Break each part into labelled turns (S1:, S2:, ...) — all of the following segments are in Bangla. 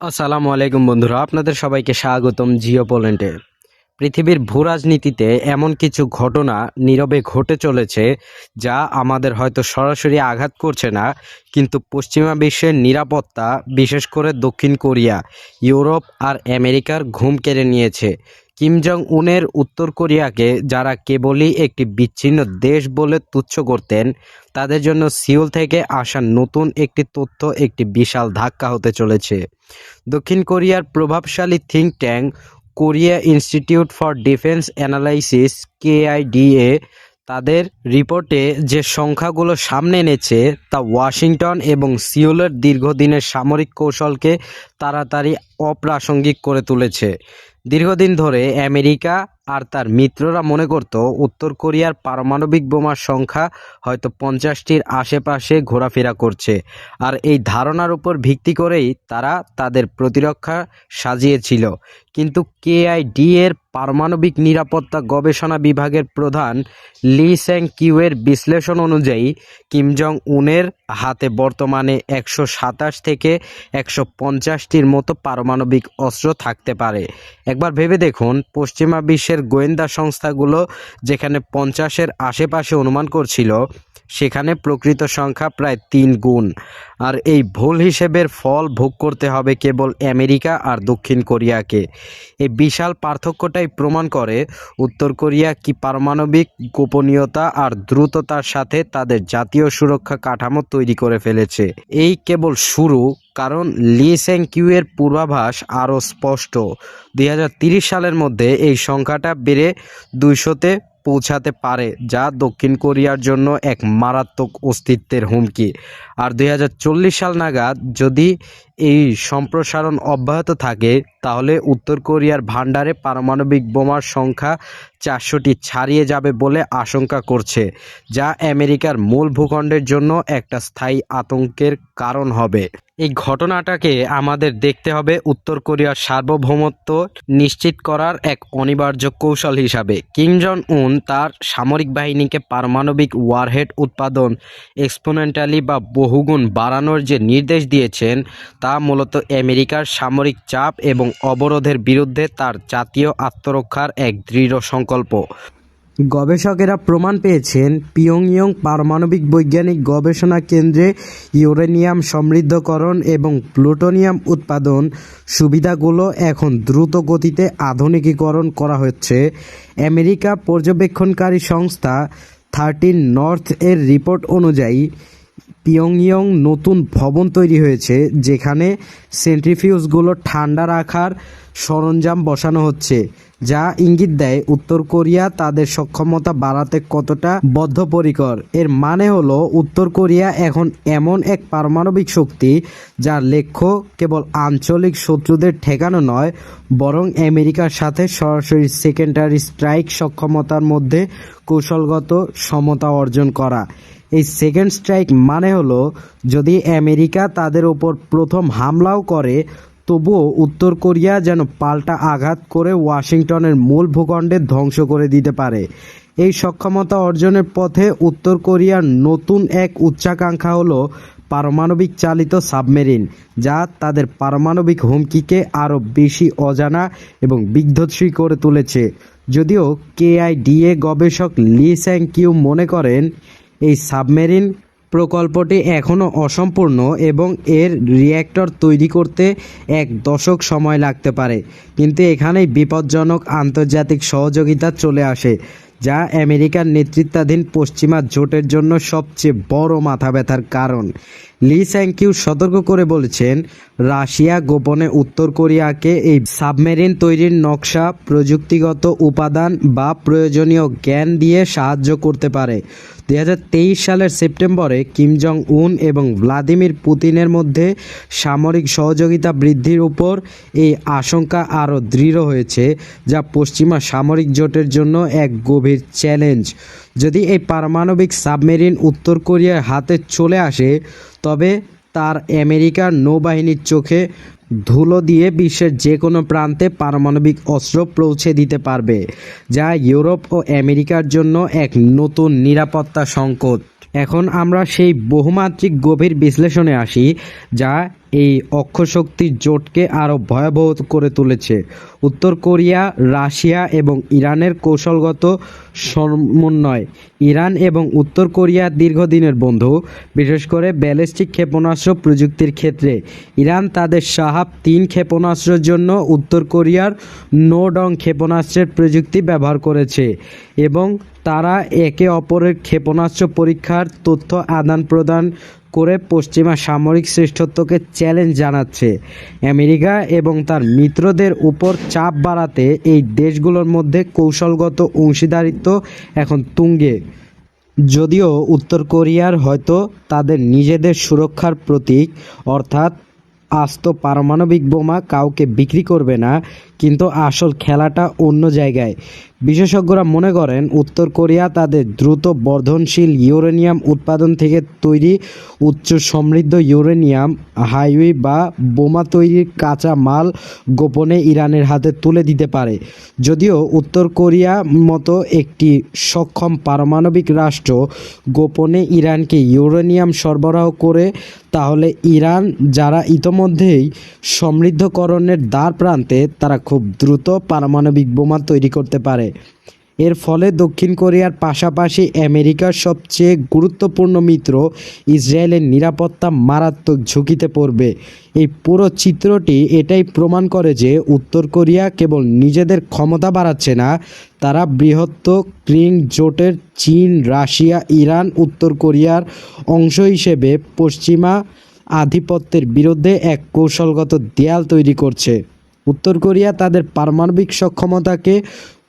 S1: আসসালামু আলাইকুম বন্ধুরা, আপনাদের সবাইকে স্বাগতম জিও পোল্যান্ডে। পৃথিবীর ভূ রাজনীতিতে এমন কিছু ঘটনা নীরবে ঘটে চলেছে যা আমাদের হয়তো সরাসরি আঘাত করছে না, কিন্তু পশ্চিমা বিশ্বের নিরাপত্তা, বিশেষ করে দক্ষিণ কোরিয়া, ইউরোপ আর আমেরিকার ঘুম কেড়ে নিয়েছে। কিম জং উনের উত্তর কোরিয়াকে যারা কেবলই একটি বিচ্ছিন্ন দেশ বলে তুচ্ছ করতেন, তাদের জন্য সিউল থেকে আসা নতুন একটি তথ্য একটি বিশাল ধাক্কা হতে চলেছে। দক্ষিণ কোরিয়ার প্রভাবশালী think tank Korea Institute for Defense Analysis, KIDA, তাদের রিপোর্টে যে সংখ্যাগুলো সামনে এনেছে তা ওয়াশিংটন এবং সিওলের দীর্ঘদিনের সামরিক কৌশলকে তাড়াতাড়ি অপ্রাসঙ্গিক করে তুলেছে। দীর্ঘদিন ধরে আমেরিকা আর তার মিত্ররা মনে করত, উত্তর কোরিয়ার পারমাণবিক বোমার সংখ্যা হয়তো পঞ্চাশটির আশেপাশে ঘোরাফেরা করছে। আর এই ধারণার উপর ভিত্তি করেই তারা তাদের প্রতিরক্ষা সাজিয়েছিল। কিন্তু কেআইডি এর পারমাণবিক নিরাপত্তা গবেষণা বিভাগের প্রধান লি স্যাং কিউয়ের বিশ্লেষণ অনুযায়ী, কিম জং উনের হাতে বর্তমানে একশো সাতাশ থেকে একশো পঞ্চাশ পঞ্চাশটির মতো পারমাণবিক অস্ত্র থাকতে পারে। একবার ভেবে দেখুন, পশ্চিমা বিশ্বের গোয়েন্দা সংস্থাগুলো যেখানে পঞ্চাশের আশেপাশে অনুমান করছিল সেখানে প্রকৃত সংখ্যা প্রায় তিন গুণ। আর এই ভুল হিসেবের ফল ভোগ করতে হবে কেবল আমেরিকা আর দক্ষিণ কোরিয়াকে। এই বিশাল পার্থক্যটাই প্রমাণ করে উত্তর কোরিয়া কি পারমাণবিক গোপনীয়তা আর দ্রুততার সাথে তাদের জাতীয় সুরক্ষা কাঠামো তৈরি করে ফেলেছে। এই কেবল শুরু, কারণ লি সেং কিউয়ের পূর্বাভাস আরও স্পষ্ট। দুই সালের মধ্যে এই সংখ্যাটা বেড়ে দুইশোতে পৌঁছাতে পারে, যা দক্ষিণ কোরিয়ার জন্য এক মারাত্মক অস্তিত্বের হুমকি। আর দু হাজার চল্লিশ সাল নাগাদ যদি এই সম্প্রসারণ অব্যাহত থাকে তাহলে উত্তর কোরিয়ার ভাণ্ডারে পারমাণবিক বোমার সংখ্যা চারশোটি ছাড়িয়ে যাবে বলে আশঙ্কা করছে, যা আমেরিকার মূল ভূখণ্ডের জন্য একটা স্থায়ী আতঙ্কের কারণ হবে। এই ঘটনাটাকে আমাদের দেখতে হবে উত্তর কোরিয়ার সার্বভৌমত্ব নিশ্চিত করার এক অনিবার্য কৌশল হিসাবে। কিম জন উন তার সামরিক বাহিনীকে পারমাণবিক ওয়ারহেড উৎপাদন, এক্সপোনেন্টালি বা বহুগুণ বাড়ানোর যে নির্দেশ দিয়েছেন, তা মূলত আমেরিকার সামরিক চাপ এবং অবরোধের বিরুদ্ধে তার জাতীয় আত্মরক্ষার এক দৃঢ় সংকল্প। গবেষকেরা প্রমাণ পেয়েছেন, পিয়ংইয়ং পারমাণবিক বৈজ্ঞানিক গবেষণা কেন্দ্রে ইউরেনিয়াম সমৃদ্ধকরণ এবং প্লুটোনিয়াম উৎপাদন সুবিধাগুলো এখন দ্রুত গতিতে আধুনিকীকরণ করা হচ্ছে। আমেরিকা পর্যবেক্ষণকারী সংস্থা থার্টিন নর্থ এর রিপোর্ট অনুযায়ী পিয়ংইয়ং নতুন ভবন তৈরি হয়েছে যেখানে সেন্ট্রিফিউজগুলো ঠান্ডা রাখার সরঞ্জাম বসানো হচ্ছে। যা ইঙ্গিত দেয় উত্তর কোরিয়া তাদের সক্ষমতা বাড়াতে কতটা বদ্ধপরিকর। এর মানে হলো, উত্তর কোরিয়া এখন এমন এক পারমাণবিক শক্তি যার লক্ষ্য কেবল আঞ্চলিক শত্রুদের ঠেকানো নয়, বরং আমেরিকার সাথে সরাসরি সেকেন্ডারি স্ট্রাইক সক্ষমতার মধ্যে কৌশলগত সমতা অর্জন করা। এই সেকেন্ড স্ট্রাইক মানে হলো, যদি আমেরিকা তাদের ওপর প্রথম হামলাও করে তবুও উত্তর কোরিয়া যেন পাল্টা আঘাত করে ওয়াশিংটনের মূল ভূখণ্ডে ধ্বংস করে দিতে পারে। এই সক্ষমতা অর্জনের পথে উত্তর কোরিয়ার নতুন এক উচ্চাকাঙ্ক্ষা হলো পারমাণবিক চালিত সাবমেরিন, যা তাদের পারমাণবিক হুমকিকে আরও বেশি অজানা এবং বিধ্বংসী করে তুলেছে। যদিও কেআইডিএ গবেষক লি স্যাং কিউ মনে করেন, এই সাবমেরিন প্রকল্পটি এখনও অসম্পূর্ণ এবং এর রিয়্যাক্টর তৈরি করতে এক দশক সময় লাগতে পারে। কিন্তু এখানেই বিপজ্জনক আন্তর্জাতিক সহযোগিতা চলে আসে, যা আমেরিকার নেতৃত্বাধীন পশ্চিমা জোটের জন্য সবচেয়ে বড় মাথা ব্যথার কারণ। লি স্যাংকিউ সতর্ক করে বলেছেন, রাশিয়া গোপনে উত্তর কোরিয়াকে এই সাবমেরিন তৈরির নকশা প্রযুক্তিগত উপাদান বা প্রয়োজনীয় জ্ঞান দিয়ে সাহায্য করতে পারে। দুই হাজার তেইশ সালের সেপ্টেম্বরে কিম জং উন এবং ভ্লাদিমির পুতিনের মধ্যে সামরিক সহযোগিতা বৃদ্ধির উপর এই আশঙ্কা আরও দৃঢ় হয়েছে, যা পশ্চিমা সামরিক জোটের জন্য এক গভীর চ্যালেঞ্জ। যদি এই পারমাণবিক সাবমেরিন উত্তর কোরিয়ার হাতে চলে আসে, তবে তার আমেরিকার নৌবাহিনীর চোখে ধুলো দিয়ে বিশ্বের যে কোনো প্রান্তে পারমাণবিক অস্ত্র পৌঁছে দিতে পারবে, যা ইউরোপ ও আমেরিকার জন্য এক নতুন নিরাপত্তা সংকট। এখন আমরা সেই বহুমাত্রিক গভীর বিশ্লেষণে আসি, যা এই অক্ষশক্তির জোটকে আরও ভয়াবহ করে তুলেছে। উত্তর কোরিয়া, রাশিয়া এবং ইরানের কৌশলগত সমন্বয়। ইরান এবং উত্তর কোরিয়া দীর্ঘদিনের বন্ধু, বিশেষ করে ব্যালিস্টিক ক্ষেপণাস্ত্র প্রযুক্তির ক্ষেত্রে। ইরান তাদের সাহাব তিন ক্ষেপণাস্ত্রের জন্য উত্তর কোরিয়ার নোডং ক্ষেপণাস্ত্রের প্রযুক্তি ব্যবহার করেছে এবং তারা একে অপরের ক্ষেপণাস্ত্র পরীক্ষার তথ্য আদান প্রদান করে পশ্চিমা সামরিক শ্রেষ্ঠত্বকে চ্যালেঞ্জ জানাচ্ছে। আমেরিকা এবং তার মিত্রদের উপর চাপ বাড়াতে এই দেশগুলোর মধ্যে কৌশলগত অংশীদারিত্ব এখন তুঙ্গে। যদিও উত্তর কোরিয়ার হয়তো তাদের নিজেদের সুরক্ষার প্রতীক, অর্থাৎ আস্ত পারমাণবিক বোমা কাউকে বিক্রি করবে না, কিন্তু আসল খেলাটা অন্য জায়গায়। বিশেষজ্ঞরা মনে করেন, উত্তর কোরিয়া তাদের দ্রুত বর্ধনশীল ইউরেনিয়াম উৎপাদন থেকে তৈরি উচ্চ সমৃদ্ধ ইউরেনিয়াম, হাইওয়ে বা বোমা তৈরির কাঁচা মাল গোপনে ইরানের হাতে তুলে দিতে পারে। যদিও উত্তর কোরিয়া মতো একটি সক্ষম পারমাণবিক রাষ্ট্র গোপনে ইরানকে ইউরেনিয়াম সরবরাহ করে, তাহলে ইরান, যারা ইতোমধ্যেই সমৃদ্ধকরণের দ্বার প্রান্তে তারা খুব দ্রুত পারমাণবিক বোমা তৈরি করতে পারে। এর ফলে দক্ষিণ কোরিয়ার পাশাপাশি আমেরিকার সবচেয়ে গুরুত্বপূর্ণ মিত্র ইসরায়েলের নিরাপত্তা মারাত্মক ঝুঁকিতে পড়বে। এই পুরো চিত্রটি এটাই প্রমাণ করে যে উত্তর কোরিয়া কেবল নিজেদের ক্ষমতা বাড়াচ্ছে না, তারা বৃহত্তর ক্রিং জোটের চীন, রাশিয়া, ইরান, উত্তর কোরিয়ার অংশ হিসেবে পশ্চিমা আধিপত্যের বিরুদ্ধে এক কৌশলগত দেয়াল তৈরি করছে। উত্তর কোরিয়া তাদের পারমাণবিক সক্ষমতাকে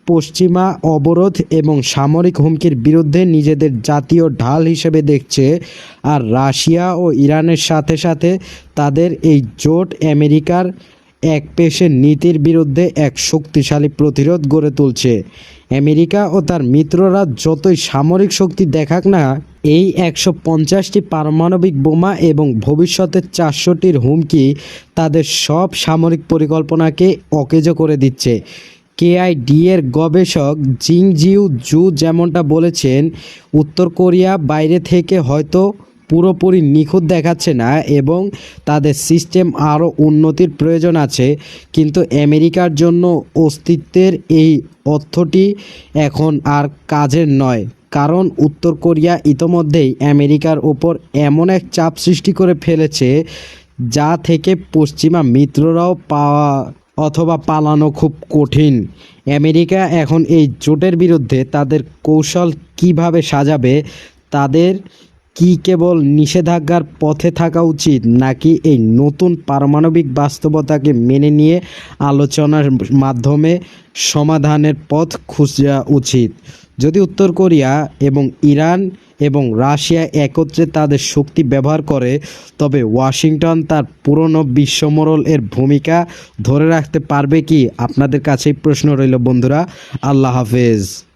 S1: পশ্চিমা অবরোধ এবং সামরিক হুমকির বিরুদ্ধে নিজেদের জাতীয় ঢাল হিসেবে দেখছে, আর রাশিয়া ও ইরানের সাথে সাথে তাদের এই জোট আমেরিকার এক পেশে নীতির বিরুদ্ধে এক শক্তিশালী প্রতিরোধ গড়ে তুলছে। আমেরিকা ও তার মিত্ররা যতই সামরিক শক্তি দেখাক না, এই একশো পঞ্চাশটি পারমাণবিক বোমা এবং ভবিষ্যতের চারশোটির হুমকি তাদের সব সামরিক পরিকল্পনাকে অকেজো করে দিচ্ছে। কেআইডি এর গবেষক জিং জিউ জু যেমনটা বলেছেন, উত্তর কোরিয়া বাইরে থেকে হয়তো পুরোপুরি নিখুঁত দেখাচ্ছে না এবং তাদের সিস্টেম আরও উন্নতির প্রয়োজন আছে, কিন্তু আমেরিকার জন্য অস্তিত্বের এই অর্থটি এখন আর কাজের নয়। কারণ উত্তর কোরিয়া ইতোমধ্যেই আমেরিকার ওপর এমন এক চাপ সৃষ্টি করে ফেলেছে, যা থেকে পশ্চিমা মিত্ররাও পাওয়া অথবা পালানো খুব কঠিন। আমেরিকা এখন এই জোটের বিরুদ্ধে তাদের কৌশল কীভাবে সাজাবে তাদের কি কেবল নিষেধাজ্ঞার পথে থাকা উচিত, নাকি এই নতুন পারমাণবিক বাস্তবতাকে মেনে নিয়ে আলোচনার মাধ্যমে সমাধানের পথ খুঁজা উচিত? যদি উত্তর কোরিয়া এবং ইরান এবং রাশিয়া একত্রে তাদের শক্তি ব্যবহার করে, তবে ওয়াশিংটন তার পুরনো বিশ্বমোড়ল এর ভূমিকা ধরে রাখতে পারবে কি? আপনাদের কাছেই প্রশ্ন রইল বন্ধুরা। আল্লাহ হাফেজ।